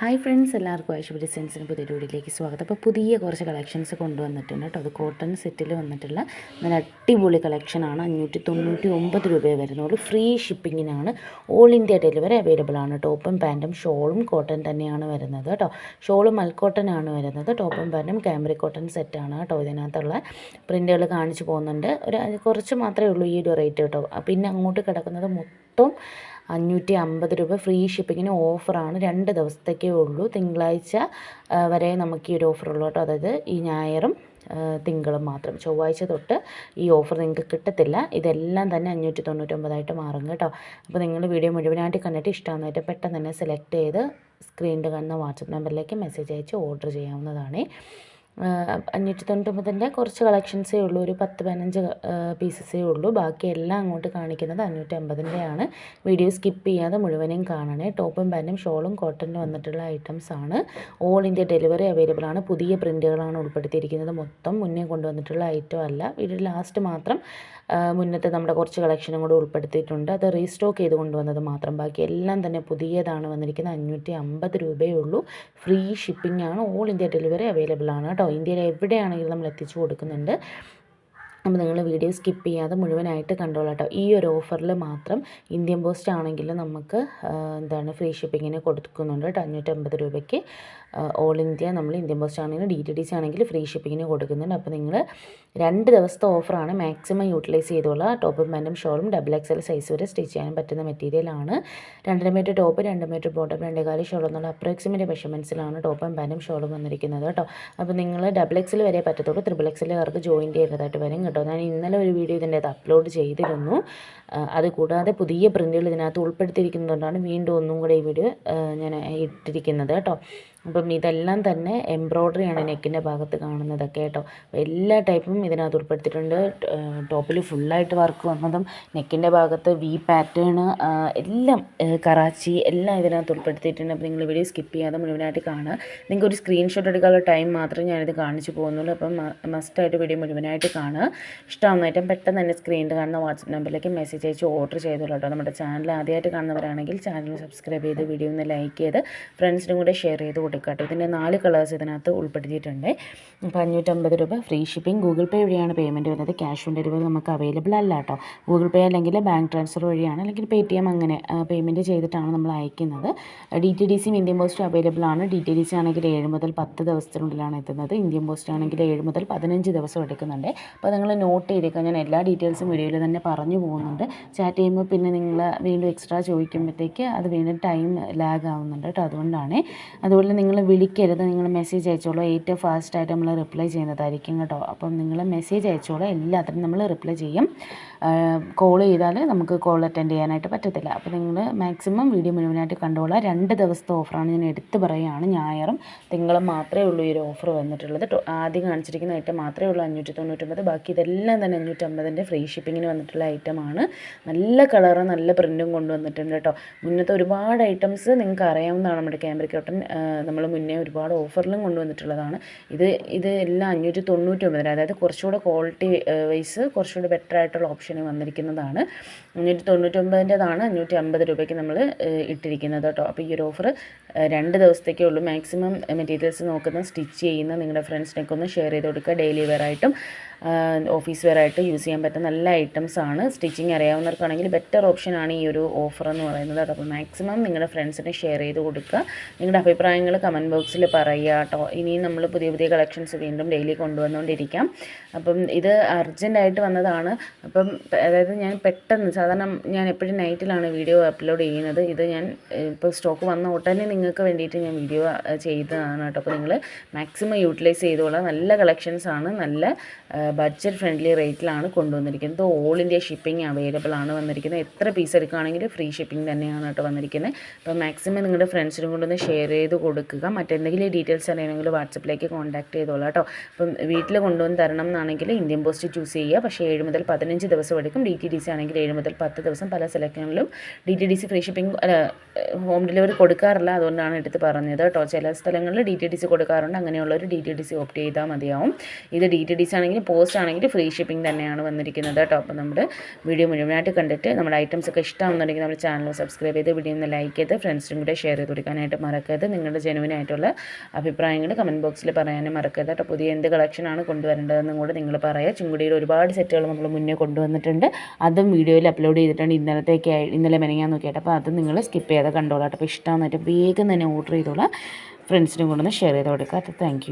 Hi friends എല്ലാവർക്കും ഐശ്വര്യ സെൻസിന് പുതിയ വീഡിയോയിലേക്ക് സ്വാഗതം. അപ്പോൾ പുതിയ കുറച്ച് കളക്ഷൻസ് കൊണ്ടുവന്നിട്ടുണ്ട് കേട്ടോ. അത് കോട്ടൺ സെറ്റിൽ വന്നിട്ടുള്ള നല്ല അടിപൊളി കളക്ഷനാണ് അഞ്ഞൂറ്റി തൊണ്ണൂറ്റി ഒമ്പത് രൂപയെ വരുന്നുള്ളൂ. ഫ്രീ ഷിപ്പിങ്ങിനാണ് ഓൾ ഇന്ത്യ ഡെലിവറി അവൈലബിൾ ആണ്. ടോപ്പും പാന്റും ഷോളും കോട്ടൺ തന്നെയാണ് വരുന്നത് കേട്ടോ. ഷോളും മൽക്കോട്ടൺ ആണ് വരുന്നത്. ടോപ്പും പാന്റും ക്യാമറി കോട്ടൺ സെറ്റാണ് കേട്ടോ. ഇതിനകത്തുള്ള പ്രിന്റുകൾ കാണിച്ചു പോകുന്നുണ്ട്. ഒരു കുറച്ച് മാത്രമേ ഉള്ളൂ ഈ ഒരു റേറ്റ് കേട്ടോ. പിന്നെ അങ്ങോട്ട് കിടക്കുന്നത് മൊത്തം അഞ്ഞൂറ്റി അമ്പത് രൂപ ഫ്രീ ഷിപ്പിങ്ങിന് ഓഫറാണ് രണ്ട് ദിവസത്തേക്കേ ഉള്ളൂ. തിങ്കളാഴ്ച വരെ നമുക്ക് ഈ ഒരു ഓഫർ ഉള്ളൂ കേട്ടോ. അതായത് ഈ ഞായറും തിങ്കളും മാത്രം. ചൊവ്വാഴ്ച തൊട്ട് ഈ ഓഫർ നിങ്ങൾക്ക് കിട്ടത്തില്ല. ഇതെല്ലാം തന്നെ അഞ്ഞൂറ്റി തൊണ്ണൂറ്റൊമ്പതായിട്ട് മാറും കേട്ടോ. അപ്പോൾ നിങ്ങൾ വീഡിയോ മുഴുവനായിട്ട് കണ്ടിട്ട് ഇഷ്ടമാകുന്നതായിട്ട് പെട്ടെന്ന് തന്നെ സെലക്ട് ചെയ്ത് സ്ക്രീനിൽ കാണുന്ന വാട്സപ്പ് നമ്പറിലേക്ക് മെസ്സേജ് അയച്ച് ഓർഡർ ചെയ്യാവുന്നതാണ്. അഞ്ഞൂറ്റി തൊണ്ണൂറ്റൊമ്പതിന്റെ കുറച്ച് കളക്ഷൻസേ ഉള്ളൂ. ഒരു പത്ത് പതിനഞ്ച് പീസസേ ഉള്ളൂ. ബാക്കി എല്ലാം അങ്ങോട്ട് കാണിക്കുന്നത് അഞ്ഞൂറ്റി അമ്പതിന്റെയാണ് വീഡിയോ സ്കിപ്പ് ചെയ്യാതെ മുഴുവനും കാണണേ. ടോപ്പും പാന്റും ഷോളും കോട്ടണിൽ വന്നിട്ടുള്ള ഐറ്റംസ് ആണ് ഓൾ ഇന്ത്യ ഡെലിവറി അവൈലബിൾ ആണ്. പുതിയ പ്രിന്റുകളാണ് ഉൾപ്പെടുത്തിയിരിക്കുന്നത്. മൊത്തം മുന്നേ കൊണ്ടുവന്നിട്ടുള്ള ഐറ്റം അല്ല. വീഡിയോ ലാസ്റ്റ് മാത്രം മുന്നത്തെ നമ്മുടെ കുറച്ച് കളക്ഷനും കൂടെ ഉൾപ്പെടുത്തിയിട്ടുണ്ട്. അത് റീസ്റ്റോക്ക് ചെയ്ത് കൊണ്ടുവന്നത് മാത്രം. ബാക്കി എല്ലാം തന്നെ പുതിയതാണ് വന്നിരിക്കുന്നത്. അഞ്ഞൂറ്റി അമ്പത് രൂപയേ ഉള്ളൂ. ഫ്രീ ഷിപ്പിംഗ് ആണ്. ഓൾ ഇന്ത്യ ഡെലിവറി അവൈലബിൾ ആണ് കേട്ടോ. ഇന്ത്യയിൽ എവിടെയാണെങ്കിലും നമ്മൾ എത്തിച്ചു കൊടുക്കുന്നുണ്ട്. അപ്പോൾ നിങ്ങൾ വീഡിയോ സ്കിപ്പ് ചെയ്യാതെ മുഴുവനായിട്ട് കണ്ടോളാം ഈ ഒരു ഓഫറിൽ മാത്രം ഇന്ത്യൻ പോസ്റ്റ് ആണെങ്കിൽ നമുക്ക് എന്താണ് ഫ്രീ ഷിപ്പിങ്ങിന് കൊടുക്കുന്നുണ്ട് അഞ്ഞൂറ്റമ്പത് രൂപയ്ക്ക് ഓൾ ഇന്ത്യ നമ്മൾ ഇന്ത്യൻ പോസ്റ്റ് ആണെങ്കിൽ ഡി ടി ഡി സി ആണെങ്കിൽ ഫ്രീ ഷിപ്പിങ്ങിന് കൊടുക്കുന്നുണ്ട്. അപ്പോൾ നിങ്ങൾ രണ്ട് ദിവസത്തെ ഓഫറാണ് മാക്സിമം യൂട്ടിലൈസ് ചെയ്തോളുക ടോപ്പും പാന്റും ഷോളും ഡബിൾ എക്സ് എൽ സൈസ് വരെ സ്റ്റിച്ച് ചെയ്യാൻ പറ്റുന്ന മെറ്റീരിയലാണ് രണ്ടര മീറ്റർ ടോപ്പ് രണ്ട് മീറ്റർ ബോട്ടം രണ്ടേകാൽ ഷോൾ എന്നുള്ള അപ്രോക്സിമേറ്റ് മെഷർമെന്റ്സിലാണ് ടോപ്പും പാന്റും ഷോളും വന്നിരിക്കുന്നത് കേട്ടോ. അപ്പോൾ നിങ്ങൾ ഡബിൾ എക്സിൽ വരെ പറ്റത്തുള്ളൂ. ത്രിബിൾ എക്സിൽ അവർക്ക് ജോയിൻ ചെയ്യേണ്ടതായിട്ട് വരും. കേട്ടോ. ഞാൻ ഇന്നലെ ഒരു വീഡിയോ ഇതിന്റെ അത് അപ്ലോഡ് ചെയ്തിരുന്നു അത് കൂടാതെ പുതിയ പ്രിന്റുകൾ ഇതിനകത്ത് ഉൾപ്പെടുത്തിയിരിക്കുന്നതുകൊണ്ടാണ് വീണ്ടും ഒന്നും കൂടെ ഈ വീഡിയോ ഞാൻ ഇട്ടിരിക്കുന്നത് കേട്ടോ. അപ്പം ഇതെല്ലാം തന്നെ എംബ്രോയ്ഡറി ആണ് നെക്കിന്റെ ഭാഗത്ത് കാണുന്നതൊക്കെ കേട്ടോ. എല്ലാ ടൈപ്പും ഇതിനകത്ത് ഉൾപ്പെടുത്തിയിട്ടുണ്ട്. ടോപ്പിൽ ഫുള്ളായിട്ട് വർക്ക് വന്നതും നെക്കിന്റെ ഭാഗത്ത് വി പാറ്റേൺ എല്ലാം കറാച്ചി എല്ലാം ഇതിനകത്ത് ഉൾപ്പെടുത്തിയിട്ടുണ്ട്. അപ്പോൾ നിങ്ങൾ വീഡിയോ സ്കിപ്പ് ചെയ്യാതെ മുഴുവനായിട്ട് കാണുക. നിങ്ങൾക്ക് ഒരു സ്ക്രീൻഷോട്ട് എടുക്കാനുള്ള ടൈം മാത്രമേ ഞാനിത് കാണിച്ചു പോകുന്നുള്ളൂ. അപ്പം മസ്റ്റായിട്ട് വീഡിയോ മുഴുവനായിട്ട് കാണുക. ഇഷ്ടമാകുന്ന ഏറ്റവും പെട്ടെന്ന് തന്നെ സ്ക്രീനിൽ കാണുന്ന വാട്സപ്പ് നമ്പറിലേക്ക് മെസ്സേജ് അയച്ച് ഓർഡർ ചെയ്തോളൂ കേട്ടോ. നമ്മുടെ ചാനൽ ആദ്യമായിട്ട് കാണുന്നവരാണെങ്കിൽ ചാനൽ സബ്സ്ക്രൈബ് ചെയ്ത് വീഡിയോ ഒന്ന് ലൈക്ക് ചെയ്ത് ഫ്രണ്ട്സിനും കൂടെ ഷെയർ ചെയ്ത് കൊടുക്കുക കേട്ടോ ഇതിന്റെ നാല് കളേഴ്സ് ഇതിനകത്ത് ഉൾപ്പെടുത്തിയിട്ടുണ്ട്. അപ്പോൾ അഞ്ഞൂറ്റമ്പത് രൂപ ഫ്രീ ഷിപ്പിംഗ് ഗൂഗിൾ പേ വഴിയാണ് പേയ്മെന്റ് വരുന്നത്. ക്യാഷ് ഓൺ ഡെലിവറി നമുക്ക് അവൈലബിൾ അല്ല കേട്ടോ ഗൂഗിൾ പേ അല്ലെങ്കിൽ ബാങ്ക് ട്രാൻസ്ഫർ വഴിയാണ് അല്ലെങ്കിൽ പേ ടി എം അങ്ങനെ പേയ്മെന്റ് ചെയ്തിട്ടാണ് നമ്മൾ അയക്കുന്നത്. ഡി ടി ഡി സിയും ഇന്ത്യൻ പോസ്റ്റും അവൈലബിൾ ആണ്. ഡി ടി ഡി സി ആണെങ്കിൽ ഏഴ് മുതൽ പത്ത് ദിവസത്തിനുള്ളിലാണ് എത്തുന്നത്. ഇന്ത്യൻ പോസ്റ്റ് ആണെങ്കിൽ ഏഴ് മുതൽ പതിനഞ്ച് ദിവസം എടുക്കുന്നുണ്ട്. അപ്പോൾ നിങ്ങൾ നോട്ട് ചെയ്തേക്കുക ഞാൻ എല്ലാ ഡീറ്റെയിൽസും വീഡിയോയിൽ തന്നെ പറഞ്ഞു പോകുന്നുണ്ട്. ചാറ്റ് ചെയ്യുമ്പോൾ പിന്നെ നിങ്ങൾ വീണ്ടും എക്സ്ട്രാ ചോദിക്കുമ്പോഴത്തേക്ക് അത് വീണ്ടും ടൈം ലാഗ് ആവുന്നുണ്ട് കേട്ടോ അതുകൊണ്ടാണ്. അതുപോലെ നിങ്ങൾ വിളിക്കരുത്. നിങ്ങൾ മെസ്സേജ് അയച്ചോളൂ. ഏറ്റവും ഫാസ്റ്റായിട്ട് നമ്മൾ റിപ്ലൈ ചെയ്യുന്നതായിരിക്കും കേട്ടോ. അപ്പം നിങ്ങൾ മെസ്സേജ് അയച്ചോളൂ. എല്ലാത്തിനും നമ്മൾ റിപ്ലൈ ചെയ്യും. കോൾ ചെയ്താൽ നമുക്ക് കോൾ അറ്റൻഡ് ചെയ്യാനായിട്ട് പറ്റത്തില്ല. അപ്പോൾ നിങ്ങൾ മാക്സിമം വീഡിയോ മുഴുവനായിട്ട് കണ്ടോളാം. രണ്ട് ദിവസത്തെ ഓഫറാണ് ഞാൻ എടുത്ത് പറയുകയാണ്. ഞായറും തിങ്കളും മാത്രമേ ഉള്ളൂ ഈ ഒരു ഓഫർ വന്നിട്ടുള്ളത്. ആദ്യം കാണിച്ചിരിക്കുന്ന ഐറ്റം മാത്രമേ ഉള്ളൂ. അഞ്ഞൂറ്റി തൊണ്ണൂറ്റൊമ്പത് ബാക്കി ഇതെല്ലാം തന്നെ അഞ്ഞൂറ്റമ്പതിന്റെ ഫ്രീ ഷിപ്പിങ്ങിന് വന്നിട്ടുള്ള ഐറ്റമാണ് നല്ല കളറ് നല്ല പ്രിന്റും കൊണ്ടുവന്നിട്ടുണ്ട് കേട്ടോ മുന്നത്തെ ഒരുപാട് ഐറ്റംസ് നിങ്ങൾക്ക് അറിയാവുന്നതാണ് നമ്മുടെ ക്യാമറയ്ക്ക് കോട്ടൺ നമ്മൾ മുന്നേ ഒരുപാട് ഓഫറിലും കൊണ്ടുവന്നിട്ടുള്ളതാണ്. ഇത് ഇത് എല്ലാം അഞ്ഞൂറ്റി തൊണ്ണൂറ്റൊമ്പതിന് അതായത് കുറച്ചുകൂടെ ക്വാളിറ്റി വൈസ് കുറച്ചുകൂടെ ബെറ്റർ ആയിട്ടുള്ള ഓപ്ഷൻ വന്നിരിക്കുന്നതാണ്. അഞ്ഞൂറ്റി തൊണ്ണൂറ്റൊമ്പതിന്റെതാണ് അഞ്ഞൂറ്റി അമ്പത് രൂപയ്ക്ക് നമ്മൾ ഇട്ടിരിക്കുന്നത് കേട്ടോ. അപ്പോൾ ഈ ഒരു ഓഫർ രണ്ട് ദിവസത്തേക്കേ ഉള്ളൂ. മാക്സിമം മെറ്റീരിയൽസ് നോക്കുന്ന സ്റ്റിച്ച് ചെയ്യുന്ന നിങ്ങളുടെ ഫ്രണ്ട്സിനൊക്കെ ഒന്ന് ഷെയർ ചെയ്ത് കൊടുക്കുക. ഡെയിലി വെയർ ആയിട്ടും ഓഫീസ് വെയർ ആയിട്ട് യൂസ് ചെയ്യാൻ പറ്റുന്ന നല്ല ഐറ്റംസ് ആണ്. സ്റ്റിച്ചിങ് അറിയാവുന്നവർക്കാണെങ്കിൽ ബെറ്റർ ഓപ്ഷൻ ആണ് ഈ ഒരു ഓഫർ എന്ന് പറയുന്നത് അപ്പോൾ മാക്സിമം നിങ്ങളുടെ ഫ്രണ്ട്സിന് ഷെയർ ചെയ്ത് കൊടുക്കുക. നിങ്ങളുടെ അഭിപ്രായങ്ങൾ കമന്റ് ബോക്സിൽ പറയുക കേട്ടോ. ഇനിയും നമ്മൾ പുതിയ പുതിയ കളക്ഷൻസ് വീണ്ടും ഡെയിലി കൊണ്ടുവന്നുകൊണ്ടിരിക്കാം. അപ്പം ഇത് അർജന്റായിട്ട് വന്നതാണ്. അപ്പം അതായത് ഞാൻ പെട്ടെന്ന് സാധാരണ ഞാൻ എപ്പോഴും നൈറ്റിലാണ് വീഡിയോ അപ്ലോഡ് ചെയ്യുന്നത്. ഇത് ഞാൻ ഇപ്പോൾ സ്റ്റോക്ക് വന്ന ഉടനെ നിങ്ങൾക്ക് വേണ്ടിയിട്ട് ഞാൻ വീഡിയോ ചെയ്തതാണ് കേട്ടോ. അപ്പോൾ നിങ്ങൾ മാക്സിമം യൂട്ടിലൈസ് ചെയ്തോളാം. നല്ല കളക്ഷൻസ് ആണ്. നല്ല ബഡ്ജറ്റ് ഫ്രണ്ട്ലി റേറ്റിലാണ് കൊണ്ടുവന്നിരിക്കുന്നത്. ഓൾ ഇന്ത്യ ഷിപ്പിംഗ് അവൈലബിൾ ആണ് വന്നിരിക്കുന്നത്. എത്ര പീസ് എടുക്കുകയാണെങ്കിലും ഫ്രീ ഷിപ്പിംഗ് തന്നെയാണ് കേട്ടോ വന്നിരിക്കുന്നത്. അപ്പോൾ മാക്സിമം നിങ്ങളുടെ ഫ്രണ്ട്സിനും കൊണ്ടൊന്ന് ഷെയർ ചെയ്ത് കൊടുക്കുക. മറ്റെന്തെങ്കിലും ഡീറ്റെയിൽസ് അറിയണമെങ്കിൽ വാട്സപ്പിലേക്ക് കോൺടാക്ട് ചെയ്തോളാം കേട്ടോ. അപ്പം വീട്ടിൽ കൊണ്ടുവന്ന് തരണം എന്നാണെങ്കിൽ ഇന്ത്യൻ പോസ്റ്റ് ചൂസ് ചെയ്യുക. പക്ഷേ ഏഴ് മുതൽ പതിനഞ്ച് ദിവസം എടുക്കും ഡി ടി ഡി സി ആണെങ്കിൽ ഏഴ് മുതൽ പത്ത് ദിവസം പല സെലക്ഷനിലും D T D C free shipping അല്ല ഹോം ഡെലിവറി കൊടുക്കാറില്ല. അതുകൊണ്ടാണ് എടുത്ത് പറഞ്ഞത് കേട്ടോ. ചില സ്ഥലങ്ങളിൽ ഡി ടി ഡി സി കൊടുക്കാറുണ്ട്. അങ്ങനെയുള്ളവർ D T D C opt ചെയ്താൽ മതിയാവും. ഇത് ഡി ടി ഡി സി ആണെങ്കിൽ പോസ്റ്റ് ആണെങ്കിൽ ഫ്രീ ഷിപ്പിംഗ് തന്നെയാണ് വന്നിരിക്കുന്നത് കേട്ടോ. അപ്പോൾ നമ്മുടെ വീഡിയോ മുഴുവനായിട്ട് കണ്ടിട്ട് നമ്മുടെ ഐറ്റംസ് ഒക്കെ ഇഷ്ടമാണെന്നുണ്ടെങ്കിൽ നമ്മുടെ ചാനൽ സബ്സ്ക്രൈബ് ചെയ്ത് വീഡിയോ ഒന്ന് ലൈക്ക് ചെയ്ത് ഫ്രണ്ട്സിനും കൂടെ ഷെയർ ചെയ്ത് കൊടുക്കാനായിട്ട് മറക്കരുത്. നിങ്ങളുടെ ജെനുവിനായിട്ടുള്ള അഭിപ്രായങ്ങൾ കമന്റ് ബോക്സിൽ പറയാനും മറക്കരുത് കേട്ടോ. പുതിയ എന്ത് കളക്ഷനാണ് കൊണ്ടുവരേണ്ടതെന്നും കൂടെ നിങ്ങൾ പറയുക ചുങ്കുടിയിൽ ഒരുപാട് സെറ്റുകൾ നമ്മൾ മുന്നേ കൊണ്ടുവന്നിട്ടുണ്ട് അതും വീഡിയോയിൽ അപ്ലോഡ് ചെയ്തിട്ടുണ്ട്. ഇന്നലത്തേക്ക് ഇന്നലെ മെനങ്ങാൻ നോക്കിയിട്ട്. അപ്പോൾ അത് നിങ്ങൾ സ്കിപ്പ് ചെയ്യാതെ കണ്ടോളാം അപ്പോൾ ഇഷ്ടമാണെന്നിട്ട് വേഗം തന്നെ ഓർഡർ ചെയ്തോളാം. ഫ്രണ്ട്സിനും കൊണ്ടൊന്ന് ഷെയർ ചെയ്ത് കൊടുക്കുക താങ്ക്